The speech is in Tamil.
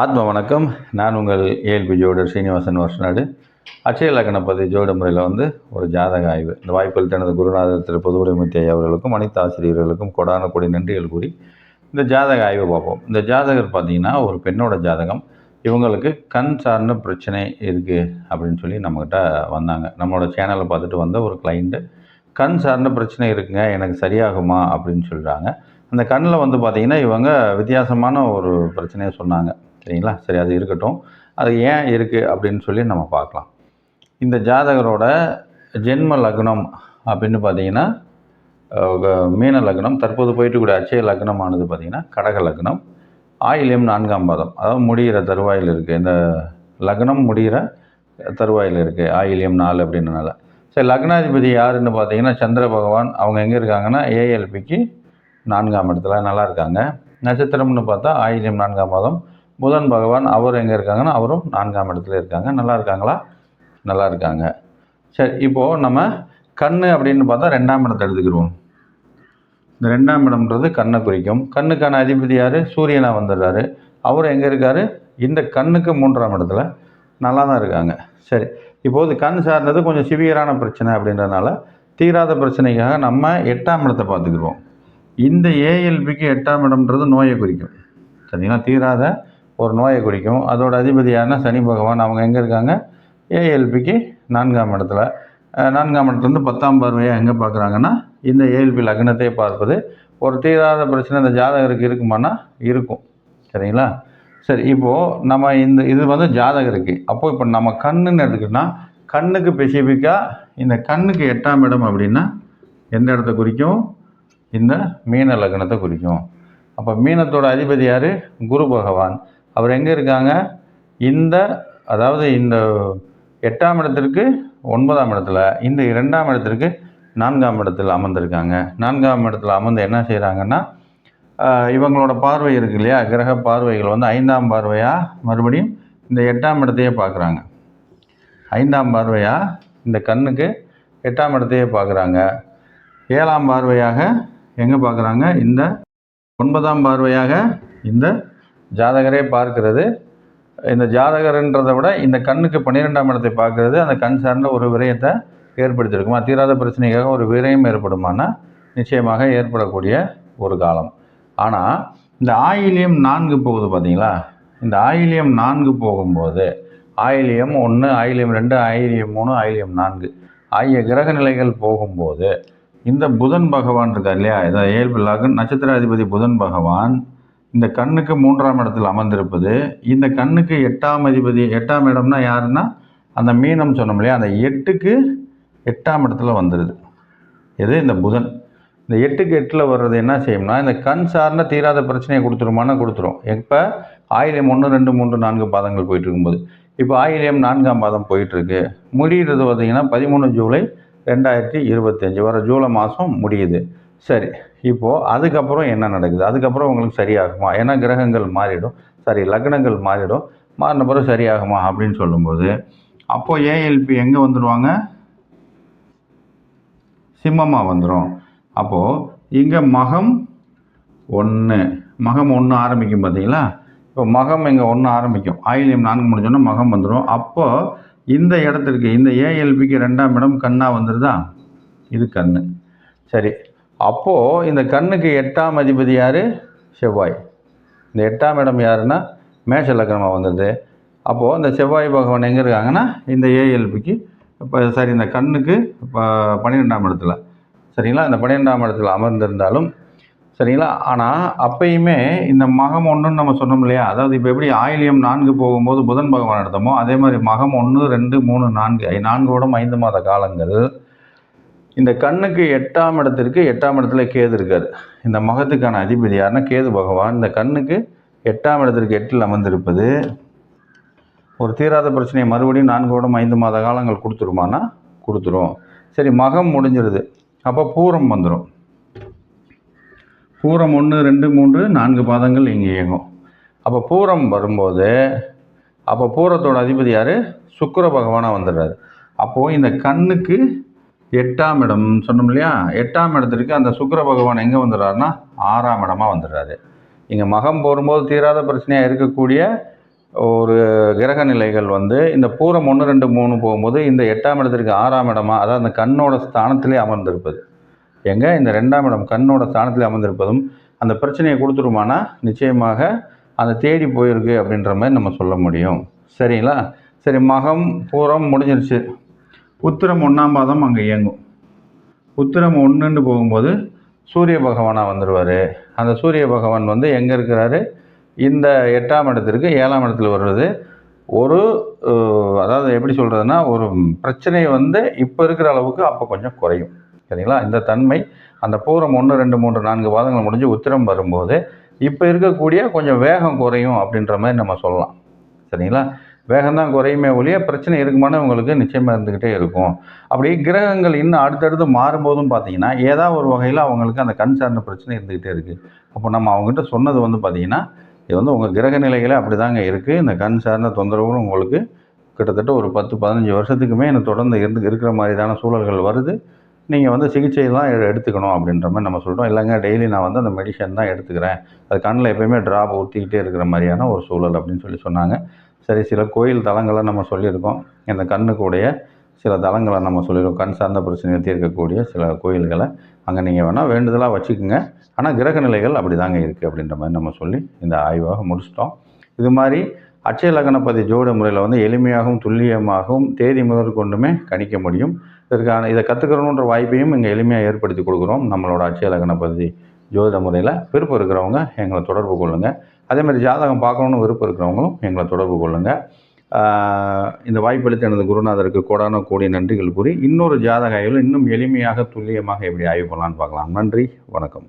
ஆத்ம வணக்கம். நான் உங்கள் ஏஎல்பி ஜோடர் சீனிவாசன் வருஷநாடு. அட்சய பதிவு ஜோட முறையில் வந்து ஒரு ஜாதக ஆய்வு. இந்த வாய்ப்பில் தனது குருநாதர் திரு பொதுவுடைமுத்தி ஐயா அவர்களுக்கும் அனைத்து ஆசிரியர்களுக்கும் கொடான கொடி நன்றிகள் கூறி இந்த ஜாதக ஆய்வை பார்ப்போம். இந்த ஜாதகர் பார்த்திங்கன்னா ஒரு பெண்ணோட ஜாதகம். இவங்களுக்கு கண் சார்ந்த பிரச்சனை இருக்குது அப்படின்னு சொல்லி நம்மக்கிட்ட வந்தாங்க. நம்மளோட சேனலை பார்த்துட்டு வந்த ஒரு கிளைண்ட்டு கண் சார்ந்த பிரச்சனை இருக்குங்க எனக்கு சரியாகுமா அப்படின்னு சொல்கிறாங்க அந்த கண்ணில் வந்து பார்த்திங்கன்னா இவங்க வித்தியாசமான ஒரு பிரச்சனையை சொன்னாங்க. சரிங்களா? சரி அது இருக்கட்டும். அது ஏன் இருக்குது அப்படின்னு சொல்லி நம்ம பார்க்கலாம். இந்த ஜாதகரோட ஜென்ம லக்னம் அப்படின்னு பார்த்தீங்கன்னா மீன லக்னம் தற்போது போயிட்டு கூட அச்சய லக்னமானது பார்த்திங்கன்னா கடக லக்னம் ஆயிலியம் நான்காம் பாதம். அதாவது முடிகிற தருவாயில் இருக்குது இந்த லக்னம் முடிகிற தருவாயில் இருக்குது ஆயிலியம் நாலு அப்படின்றனால. சரி லக்னாதிபதி யாருன்னு பார்த்தீங்கன்னா சந்திர பகவான். அவங்க எங்கே இருக்காங்கன்னா ஏஎல்பிக்கு நான்காம் இடத்துல நல்லா இருக்காங்க. நட்சத்திரம்னு பார்த்தா ஆயிலியம் நான்காம் பாதம் புதன் பகவான் அவர் எங்கே இருக்காங்கன்னா அவரும் நான்காம் இடத்துல இருக்காங்க. நல்லா இருக்காங்களா? நல்லா இருக்காங்க. சரி இப்போது நம்ம கண் அப்படின்னு பார்த்தா ரெண்டாம் இடத்தை எடுத்துக்கிடுவோம். இந்த ரெண்டாம் இடம்ன்றது கண்ணை குறிக்கும். கண்ணுக்கான அதிபதி யார்? சூரியனாக வந்துடுறாரு. அவர் எங்கே இருக்கார்? இந்த கண்ணுக்கு மூன்றாம் இடத்துல நல்லா தான் இருக்காங்க. சரி இப்போது கண் சார்ந்தது கொஞ்சம் சிவியரான பிரச்சனை அப்படின்றதுனால தீராத பிரச்சனைக்காக நம்ம எட்டாம் இடத்தை பார்த்துக்குருவோம் இந்த ஏஎல்பிக்கு எட்டாம் இடம்ன்றது நோயை குறிக்கும். சரிங்களா? தீராத ஒரு நோயை குறிக்கும். அதோட அதிபதியான சனி பகவான் அவங்க எங்கே இருக்காங்க? ஏஎல்பிக்கு நான்காம் இடத்துல. நான்காம் இடத்துலேருந்து பத்தாம் பார்வையாக எங்கே பார்க்குறாங்கன்னா இந்த ஏஎல்பி லக்னத்தை பார்ப்பது. ஒரு தீராத பிரச்சனை இந்த ஜாதகருக்கு இருக்குமானா? இருக்கும். சரிங்களா? சரி இப்போது நம்ம இந்த இது வந்து ஜாதகருக்கு அப்போது இப்போ நம்ம கண்ணுன்னு எடுத்துக்கிட்டோம்னா கண்ணுக்கு ஸ்பெசிஃபிக்காக இந்த கண்ணுக்கு எட்டாம் இடம் அப்படின்னா எந்த இடத்த குறிக்கும்? இந்த மீன லக்னத்தை குறிக்கும். அப்போ மீனத்தோட அதிபதி யார்? குரு பகவான். அவர் எங்கே இருக்காங்க? இந்த அதாவது இந்த எட்டாம் இடத்திற்கு ஒன்பதாம் இடத்துல இந்த இரண்டாம் இடத்திற்கு நான்காம் இடத்துல அமர்ந்திருக்காங்க. நான்காம் இடத்துல அமர்ந்து என்ன செய்கிறாங்கன்னா இவங்களோட பார்வை இருக்கு இல்லையா? கிரக பார்வைகள் வந்து ஐந்தாம் பார்வையாக மறுபடியும் இந்த எட்டாம் இடத்தையே பார்க்குறாங்க. ஐந்தாம் பார்வையாக இந்த கண்ணுக்கு எட்டாம் இடத்தையே பார்க்குறாங்க. ஏழாம் பார்வையாக எங்கே பார்க்குறாங்க? இந்த ஒன்பதாம் பார்வையாக இந்த ஜாதகரே பார்க்கிறது. இந்த ஜாதகர்ன்றதை விட இந்த கண்ணுக்கு பன்னிரெண்டாம் இடத்தை பார்க்கறது. அந்த கண் சார்ந்த ஒரு விரயத்தை ஏற்படுத்தியிருக்குமா? தீராத பிரச்சனைக்காக ஒரு விரயம் ஏற்படுமானா? நிச்சயமாக ஏற்படக்கூடிய ஒரு காலம். ஆனால் இந்த ஆயிலியம் நான்கு போகுது பார்த்தீங்களா இந்த ஆயிலியம் நான்கு போகும்போது ஆயிலியம் ஒன்று ஆயிலியம் ரெண்டு ஆயிலியம் மூணு ஆயிலியம் நான்கு ஆகிய கிரக நிலைகள் போகும்போது இந்த புதன் பகவான் இருக்கார் இல்லையா? இதை இயல்பு லக்ன நட்சத்திராதிபதி புதன் பகவான் இந்த கண்ணுக்கு மூன்றாம் இடத்தில் அமர்ந்திருப்பது இந்த கண்ணுக்கு எட்டாம் அதிபதி எட்டாம் இடம்னா யாருன்னா அந்த மீனம் சொன்னோம் இல்லையா அந்த எட்டுக்கு எட்டாம் இடத்துல வந்துடுது எது? இந்த புதன். இந்த எட்டுக்கு எட்டில் வர்றது என்ன செய்யும்னா இந்த கண் சார்ந்த தீராத பிரச்சனையை கொடுத்துருமானா கொடுத்துரும். எப்போ? ஆயிலியம் ஒன்று ரெண்டு மூன்று நான்கு பாதங்கள் போயிட்டு இருக்கும்போது இப்போ ஆயிலியம் நான்காம் பாதம் போயிட்டுருக்கு. முடிகிறது பார்த்திங்கன்னா பதிமூணு ஜூலை ரெண்டாயிரத்தி இருபத்தஞ்சி வர ஜூலை மாதம் முடியுது. சரி இப்போது அதுக்கப்புறம் என்ன நடக்குது? அதுக்கப்புறம் உங்களுக்கு சரியாகுமா? ஏன்னா கிரகங்கள் மாறிடும். சரி லக்னங்கள் மாறிடும். மாறின பிறகு சரியாகுமா அப்படின்னு சொல்லும்போது அப்போது ஏஎல்பி எங்கே வந்துடுவாங்க சிம்மமாக வந்துடும் அப்போது இங்கே மகம் ஒன்று மகம் ஒன்று ஆரம்பிக்கும் பார்த்தீங்களா இப்போ மகம் இங்கே ஒன்று ஆரம்பிக்கும். ஆயிலியம் நான்கு முடிஞ்சோன்னா மகம் வந்துடும் அப்போது இந்த இடத்திற்கு இந்த ஏஎல்பிக்கு ரெண்டாம் இடம் கண்ணாக வந்துடுதா இது கண்ணு. சரி அப்போது இந்த கண்ணுக்கு எட்டாம் அதிபதி யார்? செவ்வாய். இந்த எட்டாம் இடம் யாருன்னா? மேஷ லக்னமாக வந்தது. அப்போது இந்த செவ்வாய் பகவான் எங்கே இருக்காங்கன்னா? இந்த ஏஎல்பிக்கு. இப்போ சரி இந்த கண்ணுக்கு இப்போ பன்னிரெண்டாம் இடத்துல. சரிங்களா? இந்த பன்னிரெண்டாம் இடத்துல அமர்ந்திருந்தாலும் சரிங்களா? ஆனால் அப்பயுமே இந்த மகம் ஒன்றுன்னு நம்ம சொன்னோம் இல்லையா? அதாவது இப்போ எப்படி ஆயிலியம் நான்கு போகும்போது புதன் பகவான் எடுத்தோமோ அதே மாதிரி மகம் ஒன்று ரெண்டு மூணு நான்கு ஐ- நான்கோடும் ஐந்து மாத காலங்கள் இந்த கண்ணுக்கு எட்டாம் இடத்திற்கு எட்டாம் இடத்துல கேது இருக்கார். இந்த மகத்துக்கான அதிபதி யாருன்னா கேது பகவான். இந்த கண்ணுக்கு எட்டாம் இடத்திற்கு எட்டில் அமர்ந்திருப்பது ஒரு தீராத பிரச்சனையை மறுபடியும் நான்கு வருடம் ஐந்து மாத காலங்கள் கொடுத்துருமானா? கொடுத்துரும். சரி மகம் முடிஞ்சிருது. அப்போ பூரம் வந்துடும் பூரம் ஒன்று ரெண்டு மூன்று நான்கு பாதங்கள் இங்கே இயங்கும். அப்போ பூரம் வரும்போது அப்போ பூரத்தோட அதிபதி யார்? சுக்கர பகவானாக வந்துடுறாரு. அப்போது இந்த கண்ணுக்கு எட்டாம் இடம் சொன்னோம் இல்லையா? எட்டாம் இடத்திற்கு அந்த சுக்கிர பகவான் எங்கே வந்துடுறாருன்னா? ஆறாம் இடமா வந்துடுறாரு. இங்கே மகம் போகும்போது தீராத பிரச்சனையாக இருக்கக்கூடிய ஒரு கிரக நிலைகள் வந்து இந்த பூரம் ஒன்று ரெண்டு மூணு போகும்போது இந்த எட்டாம் இடத்திற்கு ஆறாம் இடமா அதாவது அந்த கண்ணோட ஸ்தானத்திலே அமர்ந்திருப்பது. எங்கே? இந்த ரெண்டாம் இடம் கண்ணோட ஸ்தானத்தில் அமர்ந்திருப்பதும் அந்த பிரச்சனையை கொடுத்துருமானா? நிச்சயமாக அந்த தேடி போயிருக்கு அப்படின்ற மாதிரி நம்ம சொல்ல முடியும். சரிங்களா? சரி மகம் பூரம் முடிஞ்சிருச்சு. உத்திரம் ஒன்றாம் பாதம் அங்கே இயங்கும். உத்திரம் ஒன்றுன்னு போகும்போது சூரிய பகவானாக வந்துடுவார் அந்த சூரிய பகவான் வந்து எங்கே இருக்கிறாரு? இந்த எட்டாம் இடத்திற்கு ஏழாம் இடத்துல வருவது ஒரு அதாவது எப்படி சொல்கிறதுனா ஒரு பிரச்சனை வந்து இப்போ இருக்கிற அளவுக்கு அப்போ கொஞ்சம் குறையும். சரிங்களா? இந்த தன்மை அந்த பூரம் ஒன்று ரெண்டு மூன்று நான்கு பாதங்கள் முடிஞ்சு உத்திரம் வரும்போது இப்போ இருக்கக்கூடிய கொஞ்சம் வேகம் குறையும் அப்படின்ற மாதிரி நம்ம சொல்லலாம். சரிங்களா? வேகம் தான் குறையுமே ஒழிய பிரச்சனை இருக்குமானு உங்களுக்கு நிச்சயமாக இருந்துக்கிட்டே இருக்கும். அப்படி கிரகங்கள் இன்னும் அடுத்தடுத்து மாறும்போதும் பார்த்தீங்கன்னா ஏதாவது ஒரு வகையில் அவங்களுக்கு அந்த கண் சார்ந்த பிரச்சனை இருந்துக்கிட்டே இருக்குது அப்போ நம்ம அவங்ககிட்ட சொன்னது வந்து பார்த்தீங்கன்னா இது வந்து உங்கள் கிரக நிலைகளே அப்படி தாங்க இருக்குது இந்த கண் சார்ந்த தொந்தரவுகளும் உங்களுக்கு கிட்டத்தட்ட ஒரு பத்து பதினஞ்சு வருஷத்துக்குமே எனக்கு தொடர்ந்து இருந்து இருக்கிற மாதிரியான சூழல்கள் வருது. நீங்கள் வந்து சிகிச்சை தான் எடுத்துக்கணும் அப்படின்ற மாதிரி நம்ம சொல்கிறோம் இல்லைங்க டெய்லி நான் வந்து அந்த மெடிசன் தான் எடுத்துக்கிறேன். அது கண்ணில் எப்பயுமே ட்ராப் ஊற்றிக்கிட்டே இருக்கிற மாதிரியான ஒரு சூழல் அப்படின்னு சொல்லி சொன்னாங்க. சரி சில கோயில் தலங்களை நம்ம சொல்லியிருக்கோம். இந்த கண்ணுக்குடைய சில தலங்களை நம்ம சொல்லியிருக்கோம். கண் சார்ந்த பிரச்சனையை தீர்க்கக்கூடிய சில கோயில்களை அங்கே நீங்கள் வேணால் வேண்டுதலாக வச்சுக்கோங்க. ஆனால் கிரக நிலைகள் அப்படி தாங்க இருக்குது அப்படின்ற மாதிரி நம்ம சொல்லி இந்த ஆய்வாக முடிச்சிட்டோம். இது மாதிரி அச்சய லக்னப்பதி ஜோட முறையில் வந்து எளிமையாகவும் துல்லியமாகவும் தேதி முதல் கொண்டுமே கணிக்க முடியும். இதற்கான இதை கற்றுக்கணுன்ற வாய்ப்பையும் இங்கே எளிமையாக ஏற்படுத்தி கொடுக்குறோம். நம்மளோட அச்சய லக்னப்பதி ஜோதிட முறையில் விருப்பம் இருக்கிறவங்க எங்களை தொடர்பு கொள்ளுங்கள் அதே மாதிரி ஜாதகம் பார்க்கணுன்னு விருப்பம் இருக்கிறவங்களும் எங்களை தொடர்பு கொள்ளுங்கள் இந்த வாய்ப்பளித்த எனது குருநாதருக்கு கோடான கோடி நன்றிகள் கூறி இன்னொரு ஜாதக ஆய்வில் இன்னும் எளிமையாக துல்லியமாக எப்படி ஆய்வு பண்ணலான்னு பார்க்கலாம். நன்றி வணக்கம்.